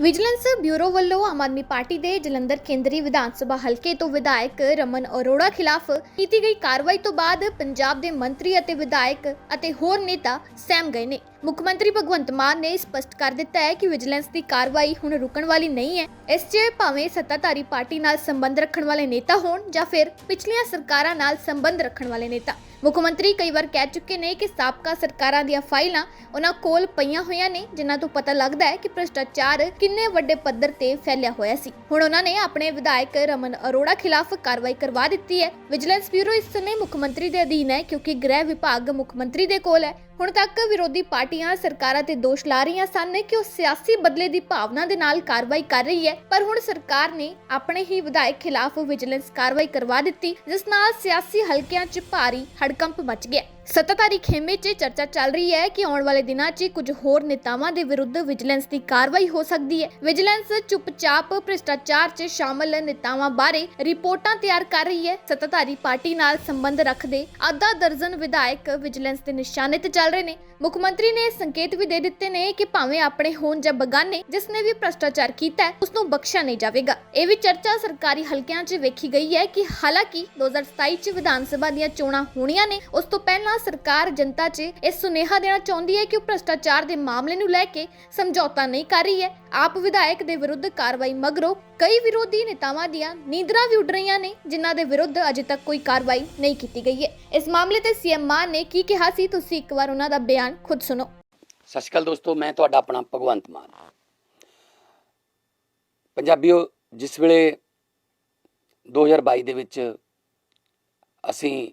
Vigilance bureau ਵੱਲੋਂ ਆਮ Aadmi party ਦੇ ਜਲੰਧਰ ਕੇਂਦਰੀ ਵਿਧਾਨ ਸਭਾ ਹਲਕੇ ਤੋਂ ਵਿਧਾਇਕ ਰਮਨ ਅਰੋੜਾ ਖਿਲਾਫ ਕੀਤੀ ਗਈ ਕਾਰਵਾਈ ਤੋਂ ਬਾਅਦ ਪੰਜਾਬ ਦੇ ਮੰਤਰੀ ਅਤੇ ਵਿਧਾਇਕ ਅਤੇ ਹੋਰ ਨੇਤਾ ਸਹਿਮ ਗਏ ਨੇ। ਮੁੱਖ ਮੰਤਰੀ ਭਗਵੰਤ ਮਾਨ ਨੇ ਸਪਸ਼ਟ ਕਰ ਦਿੱਤਾ ਹੈ ਕਿ ਵਿਜੀਲੈਂਸ ਦੀ ਕਾਰਵਾਈ ਹੁਣ ਰੁਕਣ ਵਾਲੀ ਨਹੀਂ ਹੈ। ਇਸ 'ਚ ਭਾਵੇਂ ਸੱਤਾਧਾਰੀ ਪਾਰਟੀ ਨਾਲ ਸੰਬੰਧ ਰੱਖਣ ਵਾਲੇ ਨੇਤਾ ਹੋਣ ਜਾਂ ਫਿਰ ਪਿਛਲੀਆਂ ਸਰਕਾਰਾਂ ਨਾਲ ਸੰਬੰਧ ਰੱਖਣ ਵਾਲੇ ਨੇਤਾ। ਮੁੱਖ ਮੰਤਰੀ ਕਈ ਵਾਰ ਕਹਿ ਚੁੱਕੇ ਨੇ ਕਿ ਸਾਬਕਾ ਸਰਕਾਰਾਂ ਦੀਆਂ ਫਾਈਲਾਂ ਉਹਨਾਂ ਕੋਲ ਪਈਆਂ ਹੋਈਆਂ ਨੇ, ਜਿਨ੍ਹਾਂ ਤੋਂ ਪਤਾ ਲੱਗਦਾ ਹੈ ਕਿ ਭ੍ਰਿਸ਼ਟਾਚਾਰ ਕਿੰਨੇ ਵੱਡੇ ਪੱਧਰ ਤੇ ਫੈਲਿਆ ਹੋਇਆ ਸੀ। ਹੁਣ ਉਹਨਾਂ ਨੇ ਆਪਣੇ ਵਿਧਾਇਕ ਰਮਨ ਅਰੋੜਾ ਖਿਲਾਫ ਕਾਰਵਾਈ ਕਰਵਾ ਦਿੱਤੀ ਹੈ। ਵਿਜੀਲੈਂਸ ਬਿਊਰੋ ਇਸ ਸਮੇਂ ਮੁੱਖ ਮੰਤਰੀ ਦੇ ਅਧੀਨ ਹੈ, ਕਿਉਂਕਿ ਗ੍ਰਹਿ ਵਿਭਾਗ ਮੁੱਖ ਮੰਤਰੀ ਦੇ ਕੋਲ ਹੈ। ਹੁਣ ਤੱਕ ਵਿਰੋਧੀ ਪਾਰਟੀ ਪਾਰਟੀਆਂ ਸਰਕਾਰਾਂ ਤੇ ਦੋਸ਼ ਲਾ ਰਹੀਆਂ ਸਨ ਕਿ ਉਹ ਸਿਆਸੀ ਬਦਲੇ ਦੀ ਭਾਵਨਾ ਦੇ ਨਾਲ ਕਾਰਵਾਈ ਕਰ ਰਹੀ ਹੈ। ਪਰ ਹੁਣ ਸਰਕਾਰ ਨੇ ਆਪਣੇ ਹੀ ਵਿਧਾਇਕ ਖਿਲਾਫ ਵਿਜੀਲੈਂਸ ਕਾਰਵਾਈ ਕਰਵਾ ਦਿੱਤੀ, ਜਿਸ ਨਾਲ ਸਿਆਸੀ ਹਲਕਿਆਂ 'ਚ ਭਾਰੀ ਹੜਕੰਪ ਮਚ ਗਿਆ। ਸੱਤਾਧਾਰੀ ਖੇਮੇ 'ਚ ਚਰਚਾ ਚੱਲ ਰਹੀ ਹੈ ਕਿ ਆਉਣ ਵਾਲੇ ਦਿਨਾਂ 'ਚ ਕੁਝ ਹੋਰ ਨੇਤਾਵਾਂ ਦੇ ਵਿਰੁੱਧ ਵਿਜੀਲੈਂਸ ਦੀ ਕਾਰਵਾਈ ਹੋ ਸਕਦੀ ਹੈ। ਵਿਜੀਲੈਂਸ ਚੁੱਪਚਾਪ ਭ੍ਰਿਸ਼ਟਾਚਾਰ 'ਚ ਸ਼ਾਮਲ ਨੇਤਾਵਾਂ ਬਾਰੇ ਰਿਪੋਰਟਾਂ ਤਿਆਰ ਕਰ ਰਹੀ ਹੈ। ਸੱਤਾਧਾਰੀ ਪਾਰਟੀ ਨਾਲ ਸੰਬੰਧ ਰੱਖਦੇ ਅੱਧਾ ਦਰਜਨ ਵਿਧਾਇਕ ਵਿਜੀਲੈਂਸ ਦੇ ਨਿਸ਼ਾਨੇ ਤੇ ਚੱਲ ਰਹੇ ਨੇ। ਮੁੱਖ ਮੰਤਰੀ ਨੇ ਸੰਕੇਤ ਵੀ ਦੇ ਦਿੱਤੇ ਨੇ ਕਿ ਭਾਵੇਂ ਆਪਣੇ ਹੋਣ ਜਾਂ ਬਗਾਨੇ, ਜਿਸ ਨੇ ਵੀ ਭ੍ਰਿਸ਼ਟਾਚਾਰ ਕੀਤਾ ਹੈ, ਉਸ ਨੂੰ ਬਖਸ਼ਿਆ ਨਹੀਂ ਜਾਵੇਗਾ। ਇਹ ਵੀ ਚਰਚਾ ਸਰਕਾਰੀ ਹਲਕਿਆਂ 'ਚ ਵੇਖੀ ਗਈ ਹੈ ਕਿ ਹਾਲਾਂਕਿ 2027 'ਚ ਵਿਧਾਨ ਸਭਾ ਦੀਆਂ ਚੋਣਾਂ ਹੋਣੀਆਂ ਨੇ, ਉਸ ਤੋਂ ਪਹਿਲਾਂ ਸਰਕਾਰ ਜਨਤਾ 'ਚ ਇਹ ਸੁਨੇਹਾ ਦੇਣਾ ਚਾਹੁੰਦੀ ਹੈ ਕਿ ਉਹ ਭ੍ਰਿਸ਼ਟਾਚਾਰ ਦੇ ਮਾਮਲੇ ਨੂੰ ਲੈ ਕੇ ਸਮਝੌਤਾ ਨਹੀਂ ਕਰ ਰਹੀ ਹੈ। ਆਪ ਵਿਧਾਇਕ ਦੇ ਵਿਰੁੱਧ ਕਾਰਵਾਈ ਮਗਰੋਂ ਕਈ ਵਿਰੋਧੀ ਨੇਤਾਵਾਂ ਦੀਆਂ ਨੀਂਦਰਾਂ ਵੀ ਉੱਡ ਰਹੀਆਂ ਨੇ, ਜਿਨ੍ਹਾਂ ਦੇ ਵਿਰੁੱਧ ਅਜੇ ਤੱਕ ਕੋਈ ਕਾਰਵਾਈ ਨਹੀਂ ਕੀਤੀ ਗਈ ਹੈ। ਇਸ ਮਾਮਲੇ ਤੇ ਸੀਐਮ ਮਾਨ ਨੇ ਕੀ ਕਿਹਾ ਸੀ? ਤੁਸੀਂ ਇੱਕ ਵਾਰ ਉਹਨਾਂ ਦਾ ਬਿਆਨ ਖੁਦ ਸੁਣੋ। ਸਤਿ ਸ਼੍ਰੀ ਅਕਾਲ ਦੋਸਤੋ, ਮੈਂ ਤੁਹਾਡਾ ਆਪਣਾ ਭਗਵੰਤ ਮਾਨ। ਪੰਜਾਬੀਓ, ਜਿਸ ਵੇਲੇ 2022 ਦੇ ਵਿੱਚ ਅਸੀਂ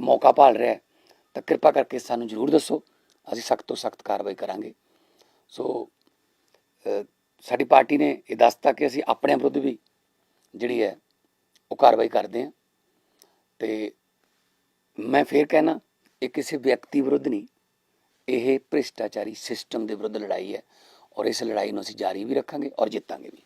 ਮੌਕਾ ਭਾਲ ਰਿਹਾ ਹੈ, ਤਾਂ ਕਿਰਪਾ ਕਰਕੇ ਸਾਨੂੰ ਜ਼ਰੂਰ ਦੱਸੋ ਅਸੀਂ ਸਖਤ ਤੋਂ ਸਖਤ ਕਾਰਵਾਈ ਕਰਾਂਗੇ। ਸੋ ਸਾਡੀ ਪਾਰਟੀ ਨੇ ਇਹ ਦੱਸਤਾ ਕਿ ਅਸੀਂ ਆਪਣੇ ਵਿਰੁੱਧ ਵੀ ਜਿਹੜੀ ਹੈ ਉਹ ਕਾਰਵਾਈ ਕਰਦੇ ਹਾਂ। ਤੇ ਮੈਂ ਫੇਰ ਕਹਿਣਾ ਇਹ ਕਿਸੇ ਵਿਅਕਤੀ ਵਿਰੁੱਧ ਨਹੀਂ ਇਹ ਭ੍ਰਿਸ਼ਟਾਚਾਰੀ ਸਿਸਟਮ ਦੇ ਵਿਰੁੱਧ ਲੜਾਈ ਹੈ ਔਰ ਇਸ ਲੜਾਈ ਨੂੰ ਅਸੀਂ ਜਾਰੀ ਵੀ ਰੱਖਾਂਗੇ ਔਰ ਜਿੱਤਾਂਗੇ ਵੀ।